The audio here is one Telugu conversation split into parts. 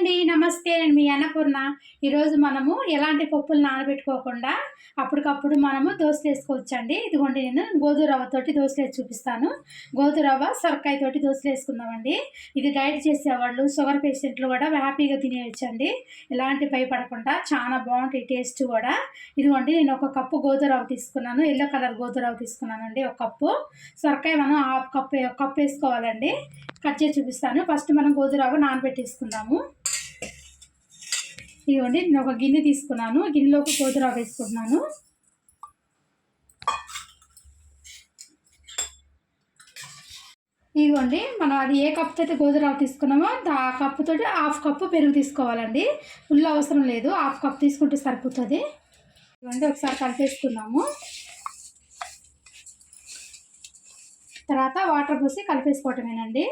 అండి. నమస్తే నేను మీ అన్నపూర్ణ. ఈరోజు మనము ఎలాంటి పప్పులు నానబెట్టుకోకుండా అప్పటికప్పుడు మనము దోశలు వేసుకోవచ్చండి. ఇదిగోండి నేను గోధుమ రవ్వతోటి దోశలు వేసి చూపిస్తాను. గోధుమ రవ్వ సొరకాయ తోటి దోశలు వేసుకుందామండి. ఇది డైట్ చేసేవాళ్ళు షుగర్ పేషెంట్లు కూడా హ్యాపీగా తినేయచ్చండి. ఎలాంటి భయపడకుండా చాలా బాగుంటాయి టేస్ట్ కూడా. ఇదిగోండి నేను ఒక కప్పు గోధుమ రవ్వ తీసుకున్నాను. ఎల్లో కలర్ గోధుమ రవ్వ తీసుకున్నానండి ఒక కప్పు. సొరకాయ మనం హాఫ్ కప్ కప్పు వేసుకోవాలండి. కట్ చేసి చూపిస్తాను. ఫస్ట్ మనం గోధుమ రవ్వ నానబెట్టేసుకుందాము. ఇదిగోండి నేను ఒక గిన్నె తీసుకున్నాను. గిన్నెలోకి గోధుమ వేసుకుంటున్నాను. ఇదిగోండి. మనం అది ఏ కప్తో అయితే గోధురావు తీసుకున్నామో ఆ కప్పుతో హాఫ్ కప్పు పెరుగు తీసుకోవాలండి. ఫుల్ అవసరం లేదు. హాఫ్ కప్ తీసుకుంటే సరిపోతుంది. ఇదిగోండి. ఒకసారి కలిపేసుకున్నాము తర్వాత వాటర్ పోసి కలిపేసుకోవటమేనండి.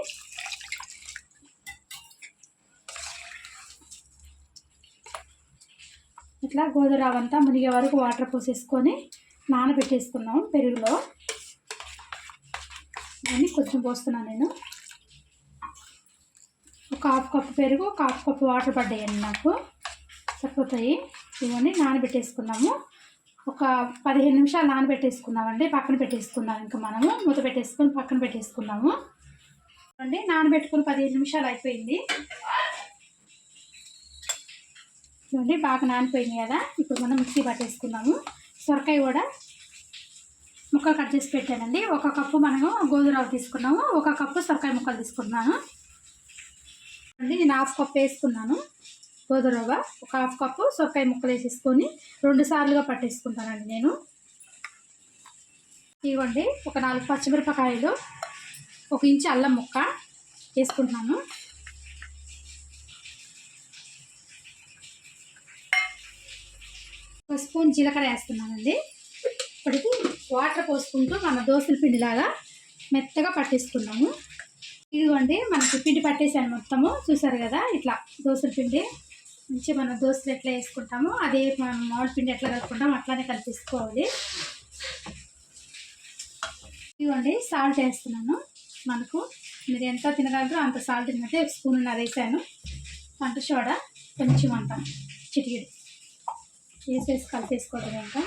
ఇట్లా గోధుమ అంతా మునిగే వరకు వాటర్ పోసేసుకొని నానబెట్టేసుకున్నాం పెరుగులో. దాన్ని కొంచెం పోస్తున్నాను నేను. ఒక హాఫ్ కప్ పెరుగు ఒక హాఫ్ కప్ వాటర్ పడ్డాయండి నాకు. సరిపోతాయి. ఇవన్నీ నానబెట్టేసుకున్నాము. ఒక పదిహేను నిమిషాలు నానబెట్టేసుకున్నామండి. పక్కన పెట్టేసుకున్నాం ఇంకా మనము. మూత పెట్టేసుకొని పక్కన పెట్టేసుకున్నాము. అండి నానబెట్టుకుని పదిహేను నిమిషాలు అయిపోయింది. చూడండి బాగా నానిపోయింది కదా. ఇప్పుడు మనం మిక్సీ పట్టేసుకున్నాము. సొరకాయ కూడా ముక్కలు కట్ చేసి పెట్టానండి. ఒక కప్పు మనము గోధుమ తీసుకున్నాము. ఒక కప్పు సొరకాయ ముక్కలు తీసుకున్నాను. అండి నేను హాఫ్ కప్ వేసుకున్నాను గోధురవ్వ ఒక హాఫ్ కప్పు సొరకాయ ముక్కలు వేసేసుకొని రెండు సార్లుగా పట్టేసుకుంటానండి నేను. ఇవ్వండి ఒక నాలుగు పచ్చిమిరపకాయలు ఒక ఇంచు అల్లం ముక్క వేసుకుంటున్నాను. ఒక స్పూన్ జీలకర్ర వేస్తున్నానండి. ఇప్పటికి వాటర్ పోసుకుంటూ మన దోశల పిండిలాగా మెత్తగా పట్టిస్తున్నాము ఇదిగోండి మనకి పిండి పట్టేసాను మొత్తము. చూసారు కదా ఇట్లా దోశల పిండి. మంచి మన దోశలు ఎట్లా వేసుకుంటామో అదే మనం మామిడి పిండి ఎట్లా కలుపుకుంటామో అట్లానే కలిపేసుకోవాలి. ఇదిగోండి సాల్ట్ వేస్తున్నాను. మనకు మీరు ఎంత తినగలరో అంత సాల్ట్ తిన్నట్టే స్పూన్ స్పూన్ వేసాను. వంట సోడా కొంచెం అంత చిటికిడి. వేసేసి కలిపేసుకోవడం ఇంకా.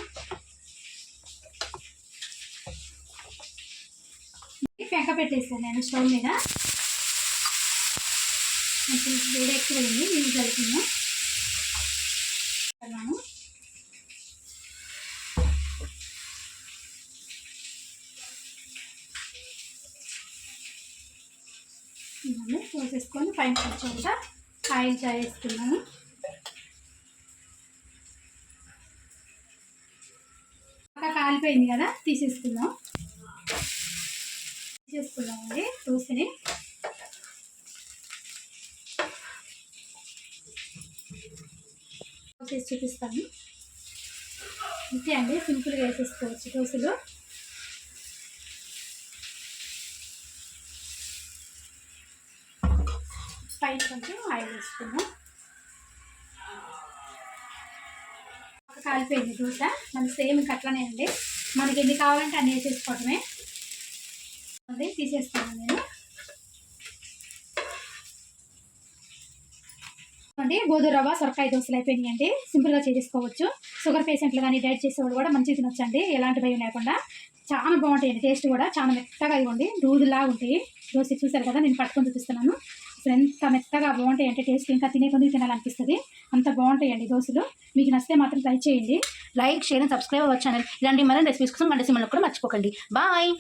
పెంక పెట్టేసాను నేను స్టవ్ మీద. కొంచెం వేడి ఎక్కువైంది నీళ్ళు కలిపిన. అన్నాను ఇవన్నీ పోసేసుకొని పైన కొంచెం ఆయిల్ చేస్తున్నాను ఇంకా కాలిపోయింది కదా తీసేసుకుందాం. తీసేసుకుందామండి దోశని. చేసి చూపిస్తాను. అంతే అండి సింపుల్గా వేసేసుకోవచ్చు దోశలు. పైన కొంచెం ఆయిల్ వేసుకుందాం. కాలిపోయింది దోశ. మన సేమ్ ఇంకా అట్లనే అండి మనకి ఎన్ని కావాలంటే అన్ని వేసేసుకోవటమే. అది తీసేస్తాను నేను. అండి గోధుమ రవ్వ సొరకాయ దోశలు అయిపోయినాయండి. సింపుల్గా చేసేసుకోవచ్చు. షుగర్ పేషెంట్లు కానీ డైట్ చేసేవాళ్ళు కూడా మంచిగా తినొచ్చండి. ఎలాంటి భయం లేకుండా. చాలా బాగుంటాయండి. టేస్ట్ కూడా చాలా మెత్తగా ఇవ్వండి. దూదులా ఉంటాయి. దోశ చూసారు కదా నేను పట్టుకొని చూపిస్తున్నాను. ఎంత మెత్తగా బాగుంటాయి అంటే టేస్ట్ ఇంకా తినే కొద్దిగా తినాలనిపిస్తుంది. అంత బాగుంటాయండి దోశలు. మీకు నచ్చితే మాత్రం ట్రై చేయండి. Like share and subscribe our channel. ఇలాంటి మరిన్ని రెసిపీస్ కోసం మన సిమ్మల్ని కూడా మర్చిపోకండి. బాయ్!